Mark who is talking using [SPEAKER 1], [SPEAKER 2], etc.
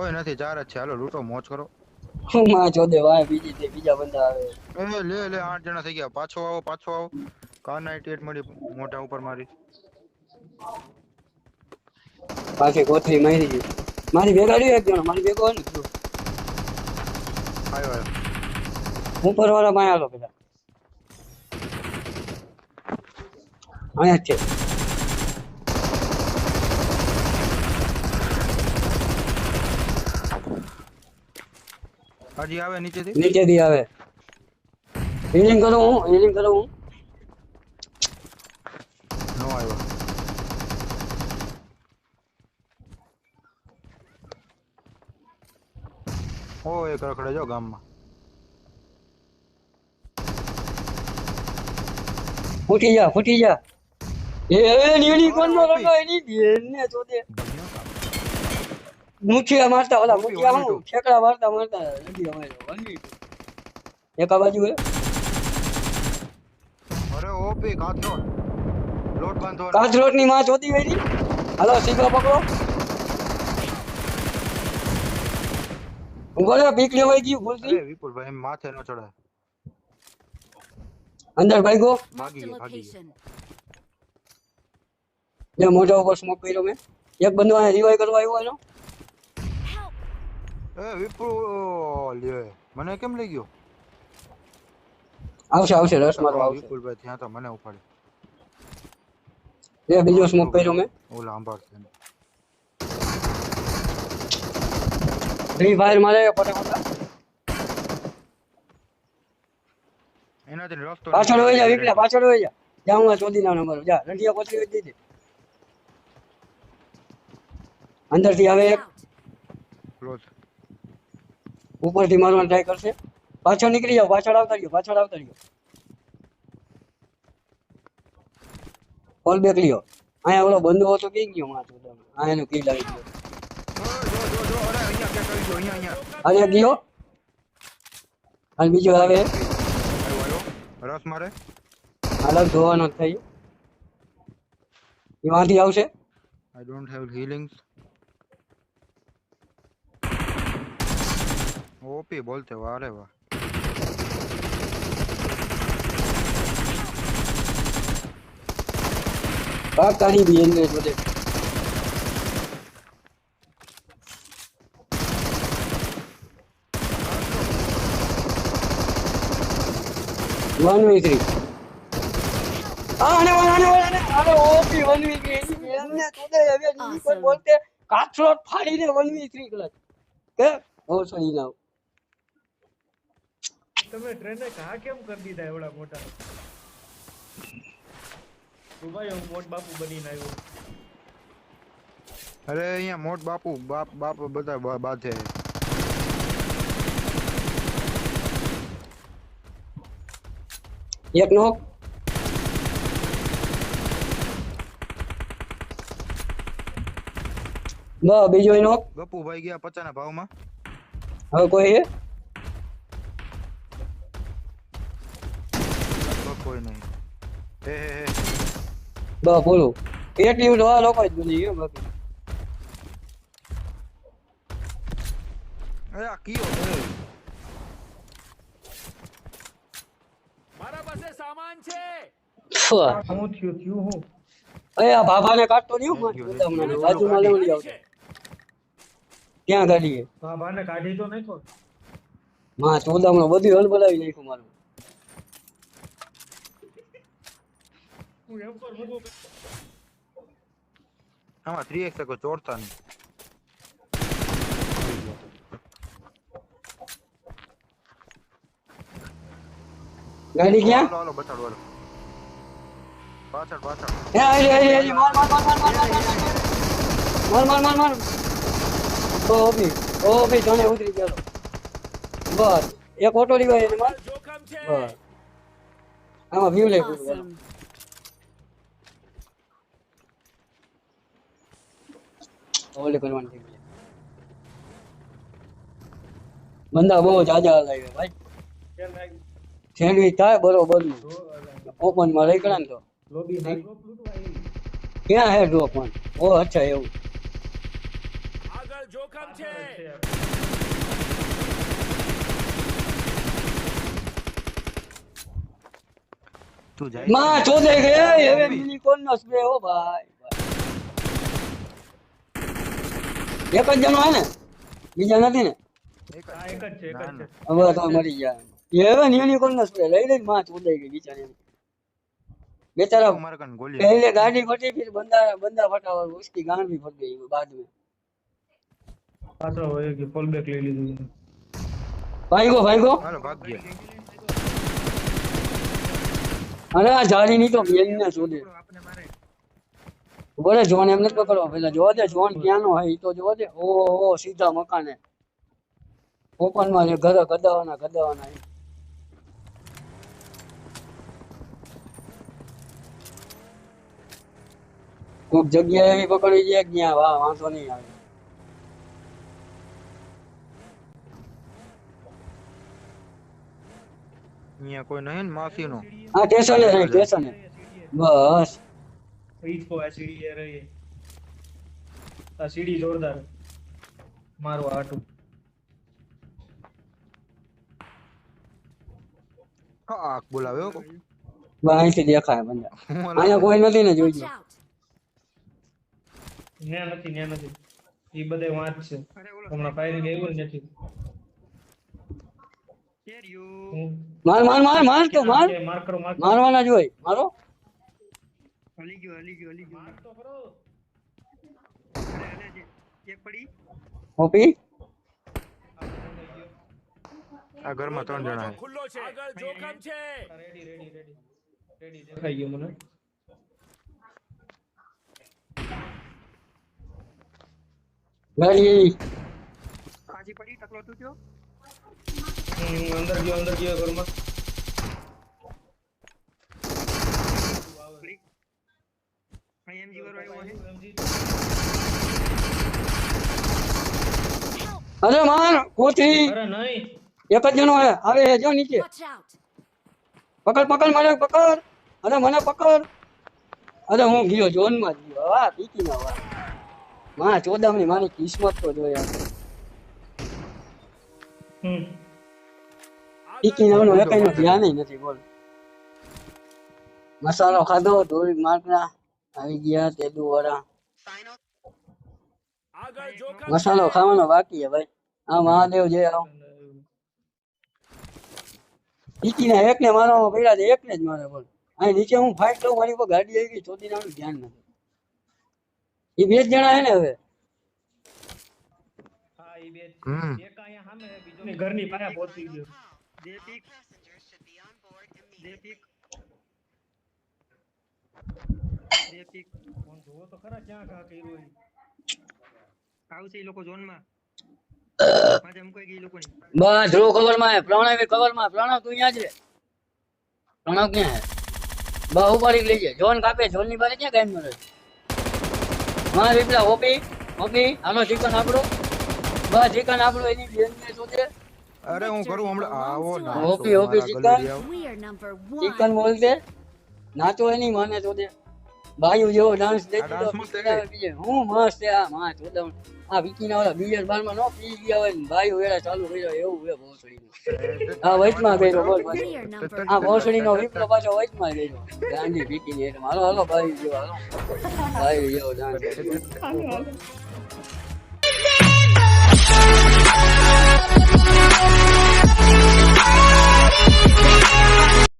[SPEAKER 1] કોઈ નથી ચાર જ છે. હાલો લૂંટો મોજ કરો.
[SPEAKER 2] માં જોદે વાય બીજી તે બીજા બંદા આવે.
[SPEAKER 1] એ લે લે આઠ જણા થઈ ગયા. પાછો આવો પાછો આવો. કાર નાઇન્ટી એટ મળી મોઢા ઉપર મારી.
[SPEAKER 2] પાછે કોથળી મારી ગઈ. મારી ભેગા રહ્યો એક જણો મારી ભેગો ને તું
[SPEAKER 1] આયો આવ્યો
[SPEAKER 2] ઉપર વાળા માં આલો પેલા. અહીંયા છે.
[SPEAKER 1] હજી આવે નીચેથી
[SPEAKER 2] નીચેથી આવે હીલિંગ કરું હું હીલિંગ કરું હું
[SPEAKER 1] નો આવ્યો ઓ એક રખડે જો ગામમાં
[SPEAKER 2] ફૂટી જા ફૂટી જા એ કોણ નો રંગો એની તો ચોદે મુઠિયા મારતા ઓલા મુઠિયા હું ઠેકડા મારતા મારતા નદી અમારે વનવી એક આ બાજુ હે.
[SPEAKER 1] અરે ઓપી કાથરો લોટ બાંધો
[SPEAKER 2] કાચરોટની માં ચોદી વેરી હાલો સીધો પકડો. ઊભો રે પીક લેવાઈ ગયું ભૂલથી.
[SPEAKER 1] અરે વિપુલભાઈ એમ માથે ન ચડાય
[SPEAKER 2] અંદર ભાઈ ગો
[SPEAKER 1] ભાગી
[SPEAKER 3] Marked a
[SPEAKER 1] ગયા, ભાગી
[SPEAKER 3] location.
[SPEAKER 2] જે મોઢા ઉપર સ્મોક કર્યો મેં. એક બંદો અહીંયા રિવાઈ કરવા આવ્યો એનો
[SPEAKER 3] Help!
[SPEAKER 1] એ વિપુલ લે. મને કેમ લઈ ગયો?
[SPEAKER 2] આવશે આવશે રસ મારો આવશે.
[SPEAKER 1] વિપુલભાઈ ત્યાં તો મને ઉપાડી.
[SPEAKER 2] એ બીજો સ્મોક કર્યો મેં.
[SPEAKER 1] ઓલા સંભાળશે છે
[SPEAKER 2] ફ્રી ફાયર મારે ફટાફટ
[SPEAKER 1] એનાથી રસ્તો
[SPEAKER 2] પાછળ હોય જા વિપલા પાછળ હોય જા. જાઉં આ ચોદી ના નંબર. જા રંડિયા કોથળી હોય દીધી. અંદરથી આવે એક.
[SPEAKER 1] ક્લોઝ
[SPEAKER 2] ઉપરથી મારવાનો ટ્રાય કરશે. પાછળ નીકળી જાઓ પાછળ આવતા રહ્યો પાછળ આવતા રહ્યો. કોલ બેક લ્યો. અહીંયા ઓલો બંધો હતો કઈ ગયો માથું તમે? એનું કી લાગી ગયો.
[SPEAKER 1] આવી અહીંયા અહીંયા
[SPEAKER 2] ગયો. અને બીજો આવે.
[SPEAKER 1] રસ મારે?
[SPEAKER 2] અલગ ધોવાનો થઈ એ વાંથી આવશે.
[SPEAKER 1] I don't have healings OP बोलते हो अरे वाह
[SPEAKER 2] आ कहीं भी एंगेज मुझे वन वी थ्री આને આને આને આને ઓપી 1v3 એમને હવે બોલતે કાચરો ફાડીને 1v3 કલચ કે ઓ સહી લાવ
[SPEAKER 4] તમે ટ્રેને ઘા કેમ કરી દીધા એવડા મોટા? તું ભાઈ હું મોટ બાપુ બનીને આવ્યો.
[SPEAKER 1] અરે અહીંયા મોટ બાપુ બાપ બાપ બધા બાધે.
[SPEAKER 2] એક નો બ બીજો નો
[SPEAKER 1] ગપુભાઈ ગયા પચાના ભાવમાં?
[SPEAKER 2] હવે કોઈ હે
[SPEAKER 1] લગભગ કોઈ નહીં હે હે હે
[SPEAKER 2] બ બોલું. એક તો આ લોકો જ બની ગયો બાકી.
[SPEAKER 1] અરે આ કીઓ
[SPEAKER 4] મારા પાસે સામાન છે. હું થયું થયું હું?
[SPEAKER 2] અરે આ ભાભાને કાઢતો નહીં હું બાજુમાં લેવડી આવતો ક્યાં ગાડી
[SPEAKER 4] બાબાને કાઢી તો નહીં તો
[SPEAKER 2] માં ચોદામણો બધું હલ બોલાવી નાખ્યું મારું.
[SPEAKER 4] હું એમ પર બધું
[SPEAKER 1] આમાં થ્રી એક્સ ચોરતા નહીં
[SPEAKER 2] ગાડી ક્યાં
[SPEAKER 1] હાલો હાલો બતાડો હાલો પાછળ પાછળ
[SPEAKER 2] હે આઈ આઈ આઈ માર માર માર માર માર માર માર માર ઓ ઓબી ઓ ઓબી તને ઉતરી ગયો બસ એક ઓટો લીવાય એને માર
[SPEAKER 4] જોખમ છે
[SPEAKER 2] બસ આમાં વ્યૂ લે ઓલે કરવાની થઈ બંદા બહુ જાજા લાગે ભાઈ. સેન્ડવિચ થાય બરોબર ઓપનમાં લઈ ને તો. ક્યાં હે ડ્રોપ પણ ઓ અચ્છા એવું.
[SPEAKER 4] આગળ
[SPEAKER 3] જોખમ છે.
[SPEAKER 1] તું જાય.
[SPEAKER 2] માં ચોદે ગયા? હવે યુનિકોર્ન નો સ્પ્રે હો ભાઈ. એક જ જણો હે ને બીજા નથી ને
[SPEAKER 1] એક
[SPEAKER 4] આ એક જ છે એક
[SPEAKER 1] ના,
[SPEAKER 4] જ છે
[SPEAKER 1] ના.
[SPEAKER 2] હવે તો મરી ગયા હવે યુનિકોર્ન નો સ્પ્રે લઈ લઈ માં ચોદાઈ ગઈ બિચારી बेचारा
[SPEAKER 1] हमारे कन गोली
[SPEAKER 2] पहले गाड़ी फटी फिर बंदा बंदा फटा और उसकी गांड भी फट गई बाद में
[SPEAKER 4] પાછો હોય કે ફોલ બેક લઈ લીધું
[SPEAKER 2] भाई को भाई को
[SPEAKER 1] હાલો ભાગ ગયા
[SPEAKER 2] અરે આ જાળી ની તો બેન ને શોધે બોલે જોન એમ નથી પકડવા પેલા જોવા દે જોન ક્યાંનો હોય તો જોવા દે. ઓ ઓ સીધા મકાને. ઓપનમાં જે ઘરે ગદાવાના ગદાવાના ઈ. કોક જગ્યાએ એવી પકડી જાય જ્યાં વાહ વાંધો નહીં આવે.
[SPEAKER 1] અહીંયા કોઈ નહીં ને માફી નો
[SPEAKER 2] હા સ્ટેશને સ્ટેશને બસ.
[SPEAKER 4] કો આ સીડી એ આ સીડી જોરદાર. મારું આટું
[SPEAKER 1] હાક બોલાવ્યો
[SPEAKER 2] કો અહીંથી દેખાય
[SPEAKER 1] મને.
[SPEAKER 2] અહીંયા કોઈ નથી ને જોઈજો
[SPEAKER 4] ને નથી ને નથી. ઈ બધે વાંચ છે. હમણાં ફાયરિંગ આવ્યું જ નથી
[SPEAKER 2] માર માર માર માર તો માર.
[SPEAKER 4] મારવાના માર કરો માર? કરો.
[SPEAKER 2] મારવાના જ હોય મારો
[SPEAKER 4] માર તો પડી.
[SPEAKER 2] ઓપી
[SPEAKER 1] આ ઘરમાં ત્રણ જણા
[SPEAKER 3] છે. ખુલ્લો છે. આગળ જોખમ છે.
[SPEAKER 4] Ready ready ready. રેડી દેખાઈ ગયો મને.
[SPEAKER 2] ગાડી
[SPEAKER 4] હમ, અંદર ગયો અંદર ગયો ઘરમાં.
[SPEAKER 2] અરે માર કોથી?
[SPEAKER 4] અરે નહીં.
[SPEAKER 2] એક જ જણો હે. આવે હે જો નીચે. પકડ પકડ મને પકડ. અરે મને પકડ. અરે હું ગયો જોનમાં ગયો. વાહ પીકી ના વાહમાં ચોદામણી મારી કિસ્મત તો જોયા
[SPEAKER 4] હમ.
[SPEAKER 2] પીકી નાનું એક નું ધ્યાન નથી બોલ. મસાલો ખાધો ધોળી મારના આવી ગયા
[SPEAKER 3] તેડુ વાળા
[SPEAKER 2] મસાલો ખાવાનો બાકી હે ભાઈ. આ મહાદેવ જય આવો. પીકીના એકને મારવામાં પડ્યા છે એકને જ મારે બોલ અહીં નીચે હું ફાઇટ લઉં મારી પર ગાડી આવી ગઈ ચોથી નાનું ધ્યાન નથી. એ બે જ જણા હે ને હવે.
[SPEAKER 4] હા ઈ બે
[SPEAKER 1] હમ.
[SPEAKER 4] એક અહીંયા સામે છે, બીજો ની ઘરની પાસે પહોંચી ગયો. ફોન જોવો તો ખરા ક્યાં ઘા કર્યો ઈ.
[SPEAKER 5] આવશે એ લોકો ઝોનમાં? પાછા મુકાઈ ગઈ એ લોકોની?
[SPEAKER 2] બસ ધ્રુવ કવરમાં હે પ્રણવ કવરમાં પ્રણવ તું અહીંયા જ રે પ્રણવ ક્યાં હે? બા ઉપાડી લઈ જાય જોન કાપે જોનની બારે ક્યાં કાયમ મળે હા વિપલા ઓપી ઓપી આનો ચિકન આપણો બસ ચિકન આપણો એની બેન ને શોધે
[SPEAKER 1] અરે હું કરું હમણાં? આવો ના
[SPEAKER 2] OP, OP, chicken.
[SPEAKER 6] We are number
[SPEAKER 2] chicken
[SPEAKER 6] one.
[SPEAKER 2] બોલતે નાચો એની માને શોધે ભાઈ જેવો ડાન્સ દેખી હું મસ્ત આ માં ચોદમ આ વિકીના ઓલા બિયર બારમાં નો પી ગયા હોય ને ભાઈ વેળા ચાલુ થઈ કર્યો એવું હે ભોસડી આ વચમાં ગયો બોલ આ
[SPEAKER 6] ભોસડી
[SPEAKER 2] નો વિપ્લો પાછો વચમાં ગયો ગાંધી વિકી ને એટલે હાલો હાલો ભાઈ જેવો હાલો. ભાઈ જેવો ડાન્સ